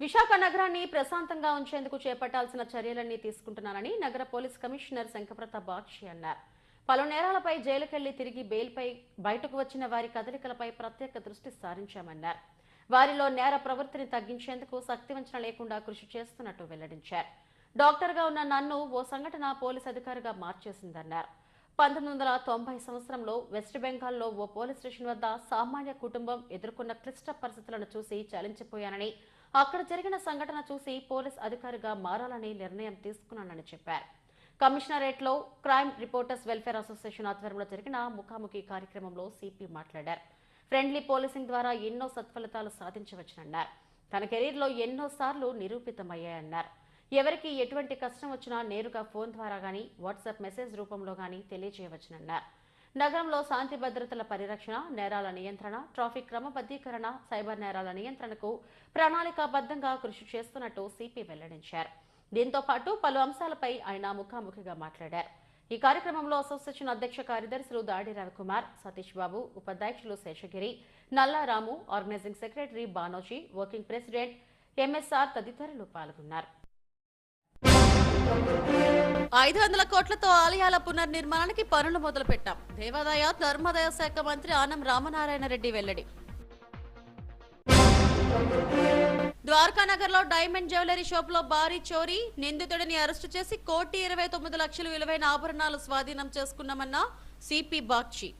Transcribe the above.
విశాఖ నగరాన్ని ప్రశాంతంగా ఉంచేందుకు చేపట్టాల్సిన చర్యలన్నీ తీసుకుంటున్నానని నగర పోలీస్ కమిషనర్ శంకప్రతాప్ బాక్షి అన్నారు. పలు నేరాలపై జైలుకెళ్ళి తిరిగి బెయిల్పై బయటకు వచ్చిన వారి కదలికలపై ప్రత్యేక దృష్టి సారించామన్నారు. వారిలో నేర ప్రవృత్తిని తగ్గించేందుకు శక్తివంచన లేకుండా కృషి చేస్తున్నట్టు వెల్లడించారు. డాక్టర్గా ఉన్న నన్ను ఓ సంఘటన పోలీస్ అధికారిగా మార్చేసిందన్నారు. పంతొమ్మిది వందల తొంభై సంవత్సరంలో వెస్ట్ బెంగాల్లో ఓ పోలీస్ స్టేషన్ వద్ద సామాన్య కుటుంబం ఎదుర్కొన్న క్లిష్ట పరిస్థితులను చూసి చలించిపోయానని అక్కడ జరిగిన సంఘటన చూసి పోలీస్ అధికారిగా మారాలని నిర్ణయం తీసుకున్నానని చెప్పారు. కమిషనరేట్లో క్రైమ్ రిపోర్టర్స్ వెల్ఫేర్ అసోసియేషన్ ఆధ్వర్యంలో జరిగిన ముఖాముఖి కార్యక్రమంలో సిపి మాట్లాడారు. ఫ్రెండ్లీ పోలీసింగ్ ద్వారా ఎన్నో సత్ఫలితాలు సాధించవచ్చునన్నారు. తన కెరీర్లో ఎన్నోసార్లు నిరూపితమయ్యాయన్నారు. ఎవరికి ఎటువంటి కష్టం వచ్చినా నేరుగా ఫోన్ ద్వారా గానీ వాట్సాప్ మెసేజ్ రూపంలో గానీ తెలియజేయవచ్చునన్నారు. నగరంలో శాంతి భద్రతల పరిరక్షణ నేరాల నియంత్రణ ట్రాఫిక్ క్రమబద్ధీకరణ సైబర్ నేరాల నియంత్రణకు ప్రణాళికాబద్ధంగా కృషి చేస్తున్నట్టు సిపి వెల్లడించారు. దీంతో పాటు పలు అంశాలపై ఆయన ముఖాముఖిగా మాట్లాడారు. ఈ కార్యక్రమంలో అసోసియేషన్ అధ్యక్ష కార్యదర్శులు దాడి రవికుమార్ సతీష్ బాబు ఉపాధ్యక్షులు Seshagiri Nallaramu organising secretary Banoji working president MSR తదితరులు పాల్గొన్నారు. ఐదు వందల కోట్లతో ఆలయాల పునర్నిర్మాణానికి పనులు మొదలుపెట్టాం. దేవాదాయ ధర్మాదాయ శాఖ మంత్రి ఆనం రామనారాయణ రెడ్డి వెల్లడి. ద్వారకానగర్లో లో డైమండ్ జ్యువెలరీ షాప్లో భారీ చోరీ నిందితుడిని అరెస్టు చేసి కోటి ఇరవై తొమ్మిది లక్షలు విలువైన ఆభరణాలు స్వాధీనం చేసుకున్నామన్న సిపి బాక్షి